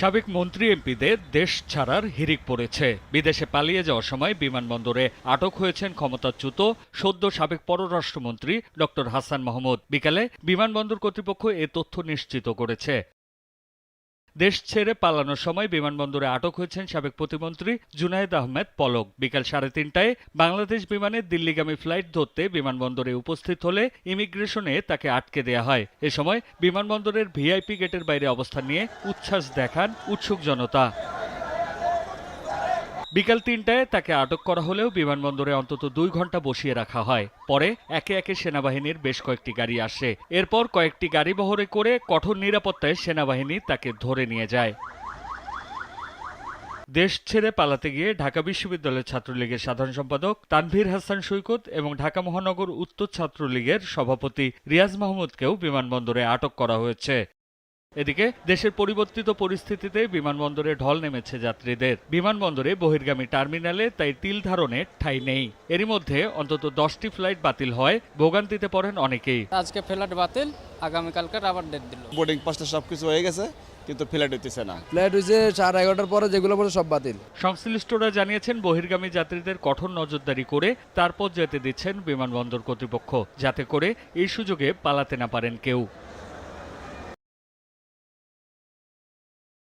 সাবেক মন্ত্রী এমপিদের দেশ ছাড়ার হিরিক পড়েছে। বিদেশে পালিয়ে যাওয়ার সময় বিমানবন্দরে আটক হয়েছেন ক্ষমতাচ্যুত সদ্য সাবেক পররাষ্ট্রমন্ত্রী ড হাসান মাহমুদ। বিকালে বিমানবন্দর কর্তৃপক্ষ এ তথ্য নিশ্চিত করেছে। দেশ ছেড়ে পালানোর সময় বিমানবন্দরে আটক হয়েছেন সাবেক প্রতিমন্ত্রী জুনায়েদ আহমেদ পলক। বিকাল সাড়ে তিনটায় বাংলাদেশ বিমানে দিল্লিগামী ফ্লাইট ধরতে বিমানবন্দরে উপস্থিত হলে ইমিগ্রেশনে তাকে আটকে দেয়া হয়। এ সময় বিমানবন্দরের ভিআইপি গেটের বাইরে অবস্থান নিয়ে উচ্ছ্বাস দেখান উৎসুক জনতা। বিকাল তিনটায় তাকে আটক করা হলেও বিমানবন্দরে অন্তত দুই ঘণ্টা বসিয়ে রাখা হয়। পরে একে একে সেনাবাহিনীর বেশ কয়েকটি গাড়ি আসে। এরপর কয়েকটি গাড়ি বহরে করে কঠোর নিরাপত্তায় সেনাবাহিনী তাকে ধরে নিয়ে যায়। দেশ ছেড়ে পালাতে গিয়ে ঢাকা বিশ্ববিদ্যালয়ের ছাত্রলীগের সাধারণ সম্পাদক তানভীর হাসান সৈকত এবং ঢাকা মহানগর উত্তর ছাত্রলীগের সভাপতি রিয়াজ মাহমুদকেও বিমানবন্দরে আটক করা হয়েছে। এদিকে দেশের পরিবর্তিত পরিস্থিতিতে বিমানবন্দরে ঢল নেমেছে যাত্রীদের। বিমানবন্দরে বহির্গামী টার্মিনালে তাই তিল ধারণের ঠাঁই নেই। এরই মধ্যে অন্তত দশটি ফ্লাইট বাতিল হয়। ভোগান্তিতে পড়েন অনেকেই। আজকে ফ্লাইট বাতিল আগামীকালকে আবার ডেট দিল। বোর্ডিং পাসটা সব কিছু হয়ে গেছে কিন্তু ফ্লাইট হইতেছে না। ফ্লাইট হয়েছে সাড়ে এগারোটার পরে যেগুলো পরে সব বাতিল। সংশ্লিষ্টরা জানিয়েছেন বহির্গামী যাত্রীদের কঠোর নজরদারি করে তারপর যেতে দিচ্ছেন বিমানবন্দর কর্তৃপক্ষ যাতে করে এই সুযোগে পালাতে না পারেন কেউ।